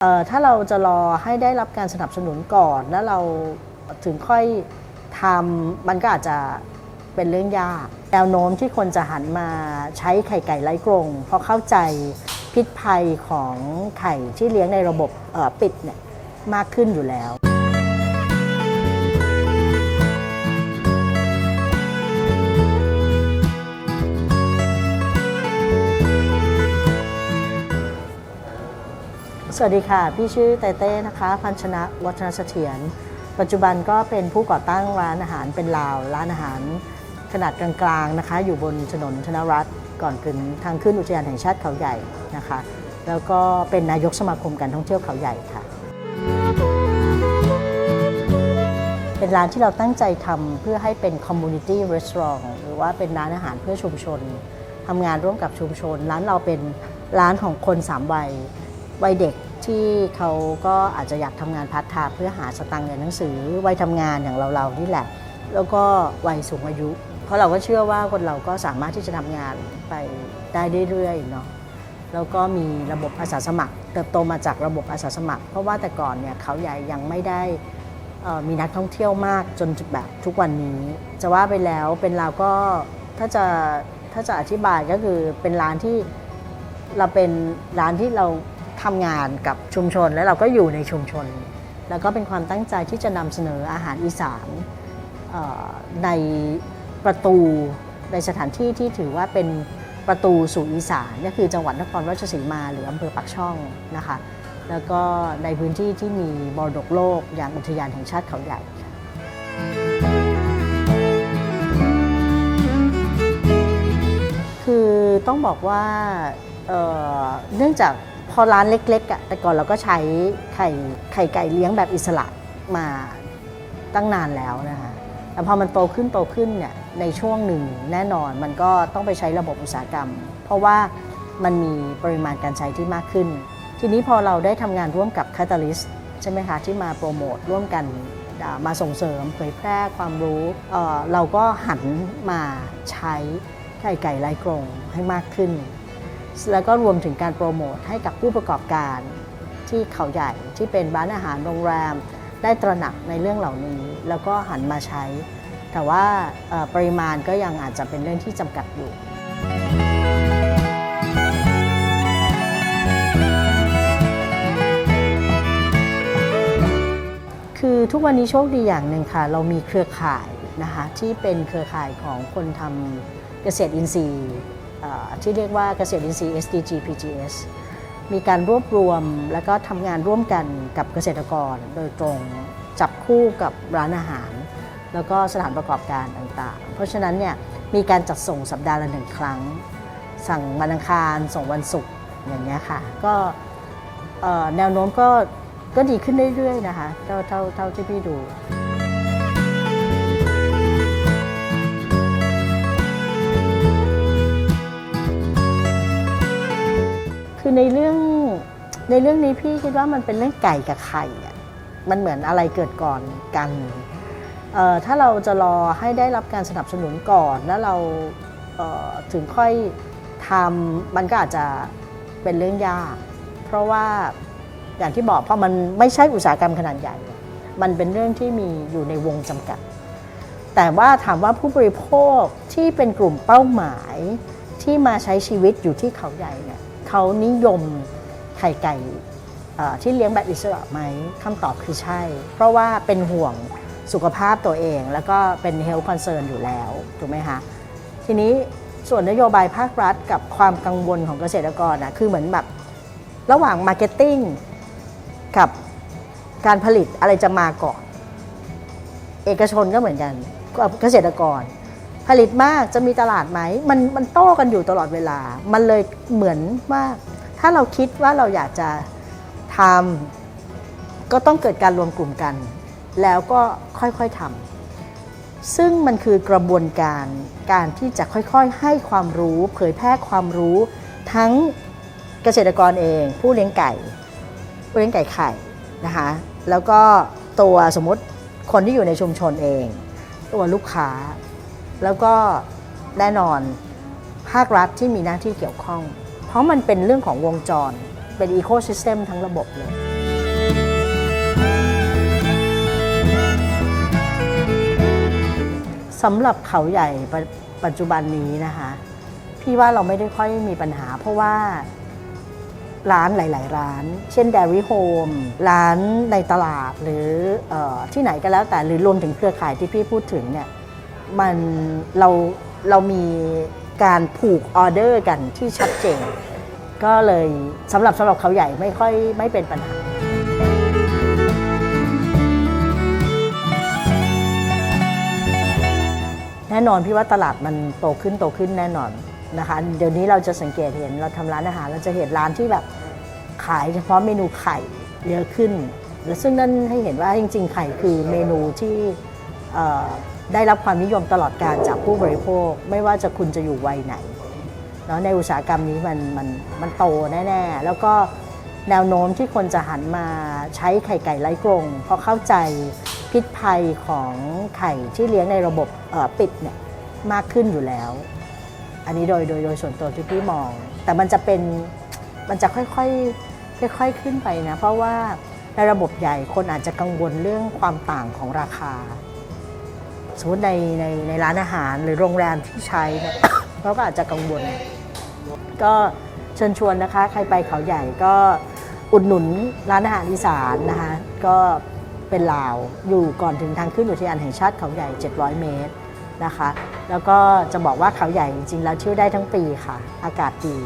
เอ่อถ้าเราจะรอให้ได้รับการสนับสนุนก่อน แล้วเราถึงค่อยทำมันก็อาจจะเป็นเรื่องยาก แนวโน้มที่คนจะหันมาใช้ไข่ไก่ไร้กรง เพราะเข้าใจพิษภัยของไข่ที่เลี้ยงในระบบเอ่อปิดเนี่ยมากขึ้นอยู่แล้ว สวัสดีค่ะ พี่ชื่อเต้เต้นะคะ พันชนะวัฒนเสถียร ปัจจุบันก็เป็นผู้ก่อตั้งร้านอาหารเป็นลาว ร้านอาหารขนาดกลางๆนะคะ อยู่บนถนนธนรัตน์ก่อนขึ้นทางขึ้นอุทยานแห่งชาติเขาใหญ่นะคะ แล้วก็เป็นนายกสมาคมการท่องเที่ยวเขาใหญ่ค่ะ เป็นร้านที่เราตั้งใจทำเพื่อให้เป็น community restaurant หรือว่าเป็นร้านอาหารเพื่อชุมชนทำงานร่วมกับชุมชน ร้านเราเป็นร้านของคนสามวัย วัยเด็กที่เขาก็อาจจะอยากทำงานพาร์ทไทม์เพื่อหาสตังค์เรียนหนังสือวัยทำงานอย่างเราๆนี่แหละ แล้วก็วัยสูงอายุ เพราะเราก็เชื่อว่าคนเราก็สามารถที่จะทำงานไปได้เรื่อยๆเนาะแล้วก็มีระบบอาสาสมัคร เติบโตมาจากระบบอาสาสมัคร เพราะว่าแต่ก่อนเนี่ยเขาใหญ่ยังไม่ได้มีนักท่องเที่ยวมากจนแบบทุกวันนี้ จะว่าไปแล้วเป็นเราก็ถ้าจะถ้าจะอธิบายก็คือเป็นร้านที่เราเป็นร้านที่เรา ทำงานกับชุมชน และเราก็อยู่ในชุมชน แล้วก็เป็นความตั้งใจที่จะนำเสนออาหารอีสานในประตูในสถานที่ที่ถือว่าเป็นประตูสู่อีสานก็คือจังหวัดนครราชสีมาหรืออำเภอปากช่องนะคะแล้วก็ในพื้นที่ที่มีมรดกโลกอย่างอุทยานแห่งชาติเขาใหญ่คือต้องบอกว่าเเนื่องจาก พอร้านเล็กๆอะแต่ก่อนเราก็ใช้ไข่ไข่ไก่เลี้ยงแบบอิสระมาตั้งนานแล้วนะคะแต่พอมันโตขึ้นโตขึ้นเนี่ยในช่วงหนึ่งแน่นอนมันก็ต้องไปใช้ระบบอุตสาหกรรม เพราะว่ามันมีปริมาณการใช้ที่มากขึ้น ทีนี้พอเราได้ทำงานร่วมกับ Catalyst ใช่ไหมคะที่มาโปรโมทร่วมกันมาส่งเสริมเผยแพร่ความรู้เเราก็หันมาใช้ไข่ไก่ไร้กรงให้มากขึ้น แล้วก็รวมถึงการโปรโมทให้กับผู้ประกอบการที่เขาใหญ่ที่เป็นร้านอาหารโรงแรม ได้ตระหนักในเรื่องเหล่านี้ แล้วก็หันมาใช้ แต่ว่าปริมาณก็ยังอาจจะเป็นเรื่องที่จำกัดอยู่คือทุกวันนี้โชคดีอย่างหนึ่งค่ะ เรามีเครือข่ายนะคะที่เป็นเครือข่ายของคนทำเกษตรอินทรีย์ ที่เรียกว่าเกษตรอินทรีย์ SDG PGS มีการรวบรวมแล้วก็ทำงานร่วมกันกับเกษตรกรโดยตรงจับคู่กับร้านอาหาร แล้วก็สถานประกอบการต่างๆ เพราะฉะนั้นเนี่ยมีการจัดส่งสัปดาห์ละหนึ่งครั้ง สั่งวันอังคารส่งวันศุกร์อย่างเงี้ยค่ะก็แนวโน้มก็ก็ดีขึ้นเรื่อยๆนะคะเท่าเท่าเท่าที่พี่ดู คือในเรื่องในเรื่องนี้พี่คิดว่ามันเป็นเรื่องไก่กับไข่อะมันเหมือนอะไรเกิดก่อนกันถ้าเราจะรอให้ได้รับการสนับสนุนก่อน แล้วเราเถึงค่อยทำมันก็อาจจะเป็นเรื่องยาก เพราะว่าอย่างที่บอกพอมันไม่ใช่อุตสาหกรรมขนาดใหญ่ มันเป็นเรื่องที่มีอยู่ในวงจำกัด แต่ว่าถามว่าผู้บริโภคที่เป็นกลุ่มเป้าหมายที่มาใช้ชีวิตอยู่ที่เขาใหญ่เนี่ย เขานิยมไข่ไก่ที่เลี้ยงแบบอิสระไหมคำตอบคือใช่ เพราะว่าเป็นห่วงสุขภาพตัวเอง แล้วก็เป็น health concern อยู่แล้วถูกไหมคะทีนี้ส่วนนโยบายภาครัฐกับความกังวลของเกษตรกรนะคือเหมือนแบบระหว่าง marketing กับการผลิตอะไรจะมาก่อน เอกชนก็เหมือนกันเกษตรกร ผลิตมากจะมีตลาดไหมมันมันโต้กันอยู่ตลอดเวลา มันเลยเหมือนว่าถ้าเราคิดว่าเราอยากจะทำก็ต้องเกิดการรวมกลุ่มกัน แล้วก็ค่อยๆทำซึ่งมันคือกระบวนการการที่จะค่อยๆให้ความรู้ เผยแพร่ความรู้ทั้งเกษตรกรเอง ผู้เลี้ยงไก่ผู้เลี้ยงไก่ไข่นะคะแล้วก็ตัวสมมติคนที่อยู่ในชุมชนเอง ตัวลูกค้า แล้วก็แน่นอนภาครัฐที่มีหน้าที่เกี่ยวข้อง เพราะมันเป็นเรื่องของวงจร เป็นอีโคซิสเต็มทั้งระบบเลยสำหรับเขาใหญ่ป,ปัจจุบันนี้นะคะ พี่ว่าเราไม่ได้ค่อยมีปัญหา เพราะว่าร้านหลาย ๆ ร้าน เช่น Dairy Home ร้านในตลาดหรือออที่ไหนก็แล้วแต่หรือรวมถึงเครือข่ายที่พี่พูดถึงเนี่ย มันเราเรามีการผูกออเดอร์กันที่ชัดเจน ก็เลยสำหรับสำหรับเขาใหญ่ไม่ค่อยไม่เป็นปัญหา แน่นอนพี่ว่าตลาดมันโตขึ้นโตขึ้นแน่นอนนะคะ เดี๋ยวนี้เราจะสังเกตเห็นเราทำร้านอาหารเราจะเห็นร้านที่แบบขายเฉพาะเมนูไข่เยอะขึ้น และซึ่งนั่นให้เห็นว่าจริงๆ ไข่คือเมนูที่ ได้รับความนิยมตลอดการจากผู้บริโภค ไม่ว่าจะคุณจะอยู่วัยไหนเนาะในอุตสาหกรรมนี้มันมันมันโตแน่ๆ แล้วก็แนวโน้มที่คนจะหันมาใช้ไข่ไก่ไร้กรงเพราะเข้าใจพิษภัยของไข่ที่เลี้ยงในระบบปิดเนี่ยมากขึ้นอยู่แล้ว อันนี้โดยโดยโดยส่วนตัวที่พี่มอง แต่มันจะเป็นมันจะค่อยๆค่อยๆขึ้นไปนะ เพราะว่าในระบบใหญ่คนอาจจะกังวลเรื่องความต่างของราคา สมมติในในในร้านอาหารหรือโรงแรมที่ใช้เนี่ยเขาก็อาจจะกังวล ก็เชิญชวนนะคะ ใครไปเขาใหญ่ก็อุดหนุนร้านอาหารอีสานนะคะก็เป็นลาวอยู่ก่อนถึงทางขึ้นอุทยานแห่งชาติเขาใหญ่ 700 เมตรนะคะ แล้วก็จะบอกว่าเขาใหญ่จริงๆแล้วเที่ยวได้ทั้งปีค่ะ อากาศดี